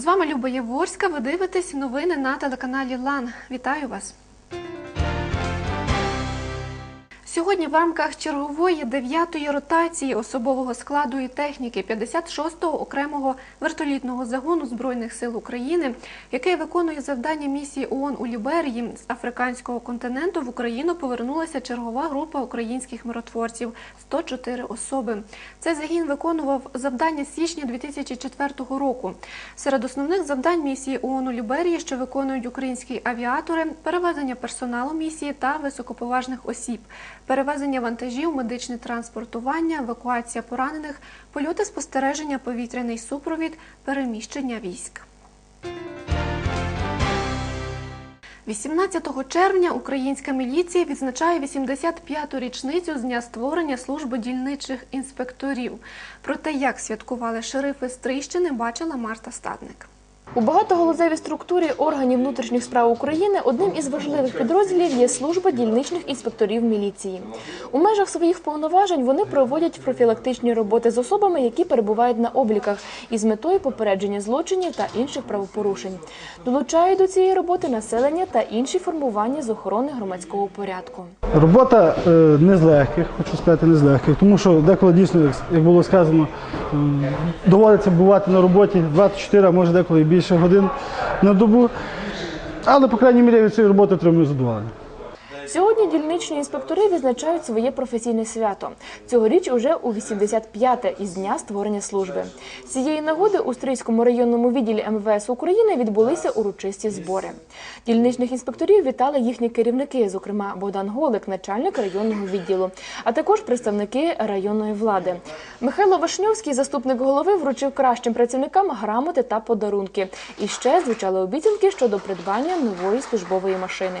З вами Люба Яворська. Ви дивитесь новини на телеканалі Лан. Вітаю вас. Сьогодні в рамках чергової дев'ятої ротації особового складу і техніки 56-го окремого вертолітного загону збройних сил України, який виконує завдання місії ООН у Ліберії з африканського континенту в Україну повернулася чергова група українських миротворців 104 особи. Цей загін виконував завдання січня 2004 року. Серед основних завдань місії ООН у Ліберії, що виконують українські авіатори, перевезення персоналу місії та високоповажних осіб перевезення вантажів, медичне транспортування, евакуація поранених, польоти спостереження, повітряний супровід, переміщення військ. 18 червня українська міліція відзначає 85-ту річницю з дня створення служби дільничих інспекторів. Про те, як святкували шерифи з бачила Марта Стадник. У багатоголозевій структурі органів внутрішніх справ України одним із важливих підрозділів є служба дільничних інспекторів міліції. У межах своїх повноважень вони проводять профілактичні роботи з особами, які перебувають на обліках, із метою попередження злочинів та інших правопорушень. Долучають до цієї роботи населення та інші формування з охорони громадського порядку. Робота е, не з легких, хочу сказати, не з легких, тому що деколи дійсно, як- було сказано, доводиться бувати на роботі 24, а може деколи і більше годин на добу. Але, по крайній мірі, від цієї роботи отримую задоволення. Сьогодні дільничні інспектори відзначають своє професійне свято. Цьогоріч уже у 85-те із дня створення служби. З цієї нагоди у Стрийському районному відділі МВС України відбулися урочисті збори. Дільничних інспекторів вітали їхні керівники, зокрема Богдан Голик, начальник районного відділу, а також представники районної влади. Михайло Вишньовський, заступник голови, вручив кращим працівникам грамоти та подарунки. І ще звучали обіцянки щодо придбання нової службової машини.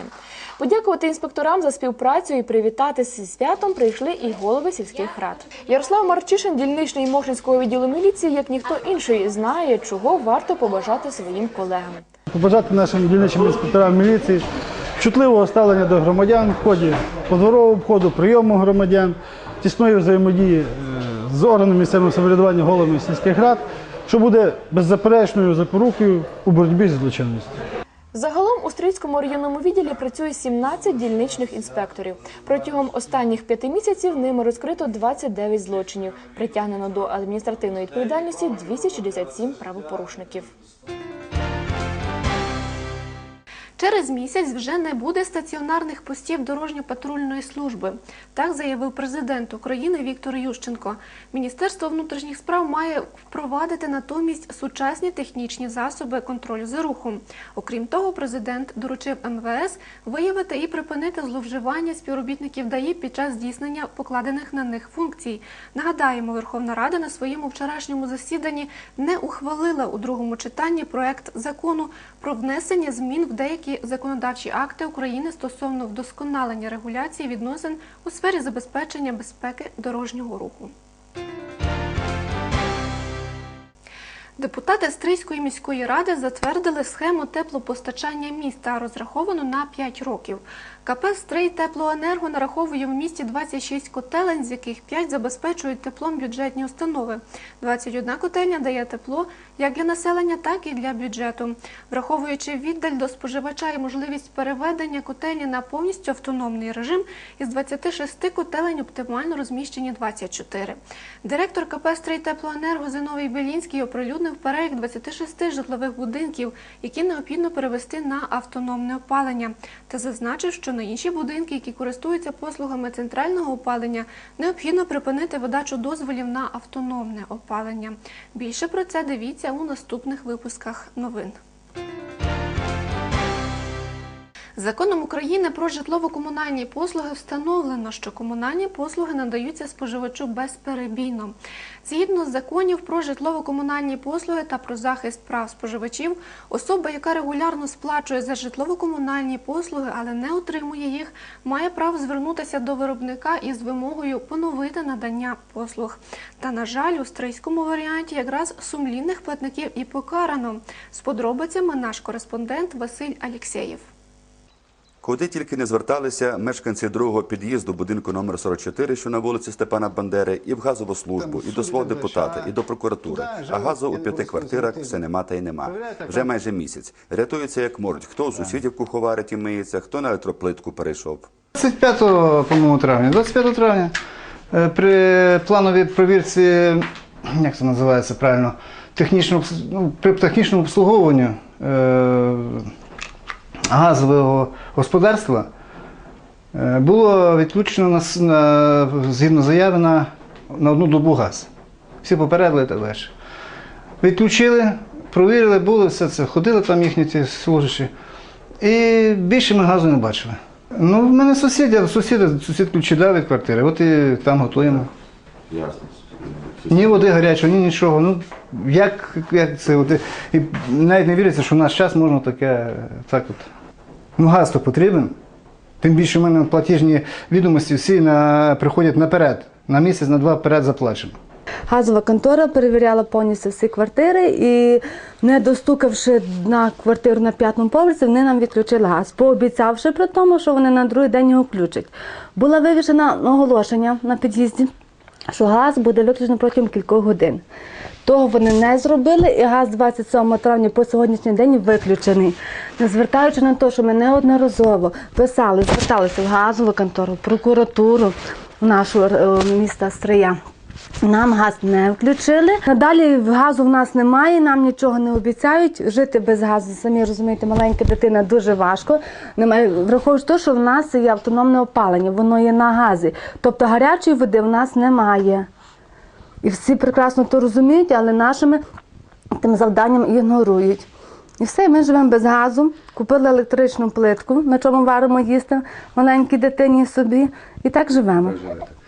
Подякувати інспекторам за співпрацю і привітатися зі святом прийшли і голови сільських рад. Ярослав Марчишин, дільничний Мошинського відділу міліції, як ніхто інший, знає, чого варто побажати своїм колегам. Побажати нашим дільничим інспекторам міліції чутливого ставлення до громадян в ході подворового обходу, прийому громадян, тісної взаємодії е, з органами місцевого самоврядування головами сільських рад, що буде беззаперечною запорукою у боротьбі з злочинністю. Загалом у стрільському районному відділі працює 17 дільничних інспекторів. Протягом останніх п'яти місяців ними розкрито 29 злочинів. Притягнено до адміністративної відповідальності 267 правопорушників. Через місяць вже не буде стаціонарних постів дорожньо-патрульної служби. Так заявив президент України Віктор Ющенко. Міністерство внутрішніх справ має впровадити натомість сучасні технічні засоби контролю за рухом. Окрім того, президент доручив МВС виявити і припинити зловживання співробітників ДАІ під час здійснення покладених на них функцій. Нагадаємо, Верховна Рада на своєму вчорашньому засіданні не ухвалила у другому читанні проект закону про внесення змін в деякі законодавчі акти України стосовно вдосконалення регуляції відносин у сфері забезпечення безпеки дорожнього руху. Депутати Стрийської міської ради затвердили схему теплопостачання міста, розраховану на 5 років. КП «Стрий Теплоенерго» нараховує в місті 26 котелень, з яких 5 забезпечують теплом бюджетні установи. 21 котельня дає тепло як для населення, так і для бюджету. Враховуючи віддаль до споживача і можливість переведення котельні на повністю автономний режим, із 26 котелень оптимально розміщені 24. Директор КП «Стрий Теплоенерго» Зиновій Белінський оприлюднив перелік 26 житлових будинків, які необхідно перевести на автономне опалення, та зазначив, що на інші будинки, які користуються послугами центрального опалення, необхідно припинити видачу дозволів на автономне опалення. Більше про це дивіться у наступних випусках новин. Законом України про житлово-комунальні послуги встановлено, що комунальні послуги надаються споживачу безперебійно. Згідно з законів про житлово-комунальні послуги та про захист прав споживачів, особа, яка регулярно сплачує за житлово-комунальні послуги, але не отримує їх, має право звернутися до виробника із вимогою поновити надання послуг. Та, на жаль, у стрийському варіанті якраз сумлінних платників і покарано. З подробицями наш кореспондент Василь Алєксєєв. Куди тільки не зверталися мешканці другого під'їзду будинку номер 44, що на вулиці Степана Бандери, і в газову службу, і до свого депутата, і до прокуратури. А газу у п'яти квартирах все нема та й нема. Вже майже місяць. Рятуються як можуть. Хто у сусідів куховарить і миється, хто на електроплитку перейшов. 25 по-моєму, травня. 25 травня е, при плановій провірці, як це називається правильно, технічному, обс- ну, при технічному обслуговуванні е, газового господарства е, було відключено на, на, згідно заяви на, на одну добу газ. Всі попередили так далі. Відключили, провірили, було все це, ходили там їхні ті служащі. І більше ми газу не бачили. Ну, в мене сусіди, сусіди, сусід ключі дав від квартири, от і там готуємо. Ясно. Ні води гарячої, ні нічого. Ну, як, як це? От, і навіть не віриться, що в наш час можна таке, так от. Ну, газ то потрібен. Тим більше в мене платіжні відомості всі на, приходять наперед. На місяць, на два вперед заплачено. Газова контора перевіряла повністю всі квартири і, не достукавши на квартиру на п'ятому поверсі, вони нам відключили газ, пообіцявши при тому, що вони на другий день його включать. Було вивішено оголошення на під'їзді, що газ буде виключено протягом кількох годин. Того вони не зробили, і газ 27 травня по сьогоднішній день виключений. Не звертаючи на те, що ми неодноразово писали, зверталися в газову контору, в прокуратуру нашого е, міста Стрия. Нам газ не включили. Надалі газу в нас немає, нам нічого не обіцяють. Жити без газу, самі розумієте, маленька дитина дуже важко. Немає, враховуючи те, що в нас є автономне опалення, воно є на газі. Тобто гарячої води в нас немає. І всі прекрасно то розуміють, але нашими тим завданням ігнорують. І все, ми живемо без газу, купили електричну плитку, на чому варимо їсти маленькій дитині собі. І так живемо.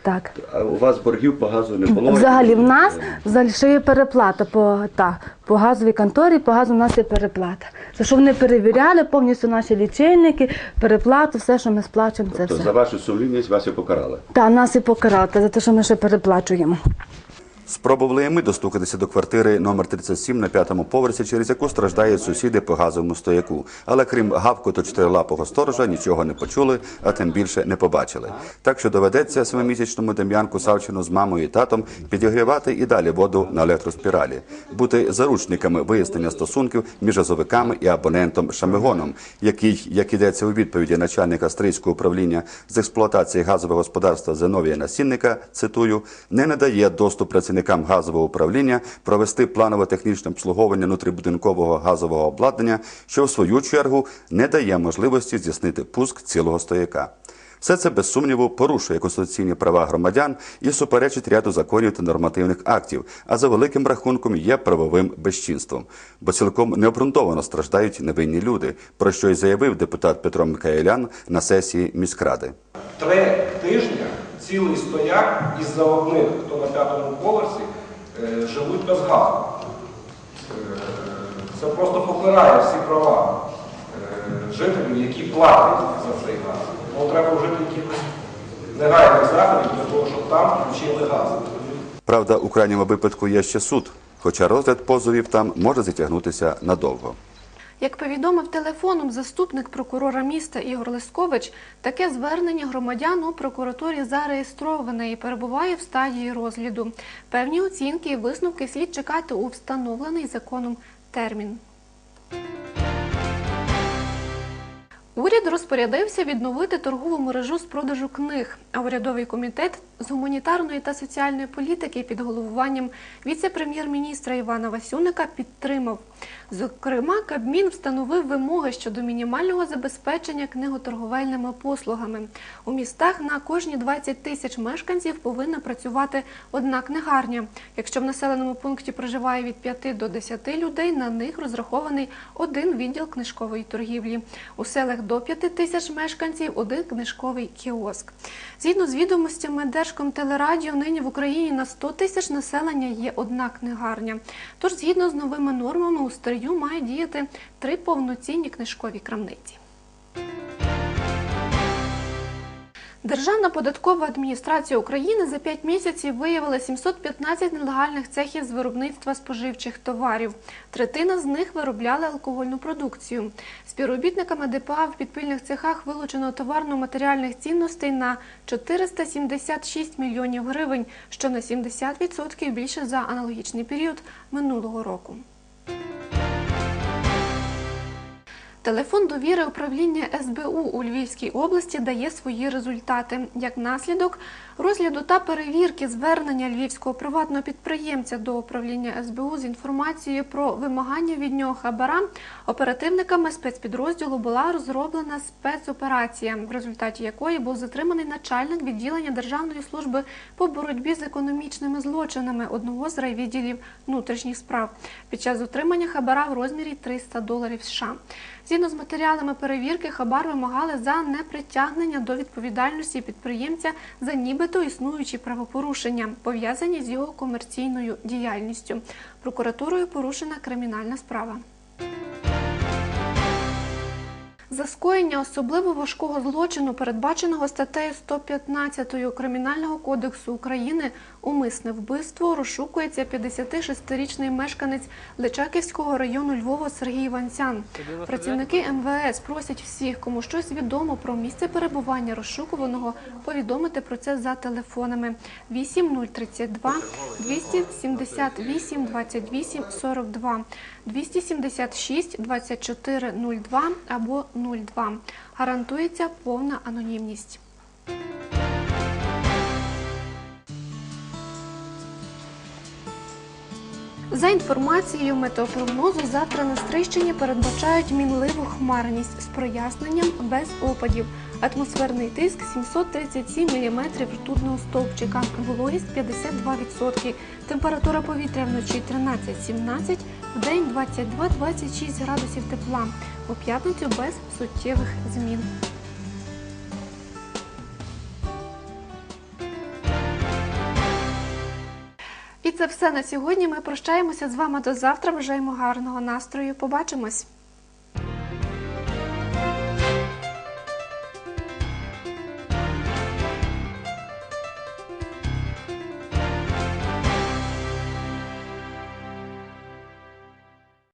Так. А у вас боргів по газу не було? Взагалі в нас взагалі ще є переплата по, та, по газовій конторі, по газу в нас є переплата. Це що вони перевіряли повністю наші лічильники, переплату, все, що ми сплачуємо, це То все. за вашу сумлінність вас і покарали. Та нас і покарали за те, що ми ще переплачуємо. Спробували і ми достукатися до квартири номер 37 на п'ятому поверсі, через яку страждають сусіди по газовому стояку. Але крім гавкоту чотирилапого сторожа, нічого не почули, а тим більше не побачили. Так що доведеться семимісячному Дем'янку Савчину з мамою і татом підігрівати і далі воду на електроспіралі, бути заручниками вияснення стосунків між газовиками і абонентом Шамигоном, який, як ідеться у відповіді начальника Стрийського управління з експлуатації газового господарства Зиновія Насінника, цитую, не надає доступ працівникам газового управління провести планове технічне обслуговування внутрібудинкового газового обладнання, що в свою чергу не дає можливості здійснити пуск цілого стояка. Все це без сумніву порушує конституційні права громадян і суперечить ряду законів та нормативних актів, а за великим рахунком є правовим безчинством, бо цілком необґрунтовано страждають невинні люди, про що й заявив депутат Петро Микаелян на сесії міськради. Три тижні цілий стояк із-за одних, хто на п'ятому поверсі, е, живуть без газу. Е, Це просто попирає всі права е, жителів, які платять за цей газ. Тому треба вжити якихось негайних заходів для того, щоб там включили газ. Правда, у крайньому випадку є ще суд, хоча розгляд позовів там може затягнутися надовго. Як повідомив телефоном заступник прокурора міста Ігор Лискович, таке звернення громадян у прокуратурі зареєстроване і перебуває в стадії розгляду. Певні оцінки і висновки слід чекати у встановлений законом термін. Уряд розпорядився відновити торгову мережу з продажу книг, а урядовий комітет з гуманітарної та соціальної політики під головуванням віце-прем'єр-міністра Івана Васюника підтримав. Зокрема, Кабмін встановив вимоги щодо мінімального забезпечення книготорговельними послугами. У містах на кожні 20 тисяч мешканців повинна працювати одна книгарня. Якщо в населеному пункті проживає від 5 до 10 людей, на них розрахований один відділ книжкової торгівлі. У селах до 5 тисяч мешканців один книжковий кіоск. Згідно з відомостями Держкомтелерадіо, нині в Україні на 100 тисяч населення є одна книгарня. Тож, згідно з новими нормами, у Стрию має діяти три повноцінні книжкові крамниці. Державна податкова адміністрація України за 5 місяців виявила 715 нелегальних цехів з виробництва споживчих товарів. Третина з них виробляли алкогольну продукцію. Співробітниками ДПА в підпільних цехах вилучено товарно-матеріальних цінностей на 476 мільйонів гривень, що на 70% більше за аналогічний період минулого року. Телефон довіри управління СБУ у Львівській області дає свої результати. Як наслідок розгляду та перевірки звернення львівського приватного підприємця до управління СБУ з інформацією про вимагання від нього хабара, оперативниками спецпідрозділу була розроблена спецоперація, в результаті якої був затриманий начальник відділення Державної служби по боротьбі з економічними злочинами одного з райвідділів внутрішніх справ під час отримання хабара в розмірі 300 доларів США. Згідно з матеріалами перевірки, хабар вимагали за непритягнення до відповідальності підприємця за нібито існуючі правопорушення, пов'язані з його комерційною діяльністю. Прокуратурою порушена кримінальна справа. За скоєння особливо важкого злочину, передбаченого статтею 115 Кримінального кодексу України, умисне вбивство розшукується 56-річний мешканець Личаківського району Львова Сергій Іванцян. Працівники МВС просять всіх, кому щось відомо про місце перебування розшукуваного, повідомити про це за телефонами 8032 278 28 42 276 24 02 або 02. Гарантується повна анонімність. За інформацією метеопрогнозу, завтра на Стрийщині передбачають мінливу хмарність з проясненням без опадів. Атмосферний тиск 737 мм ртутного стовпчика, вологість 52%, температура повітря вночі 13-17, вдень 22-26 градусів тепла. У п'ятницю без суттєвих змін. І це все на сьогодні. Ми прощаємося з вами до завтра. Бажаємо гарного настрою. Побачимось.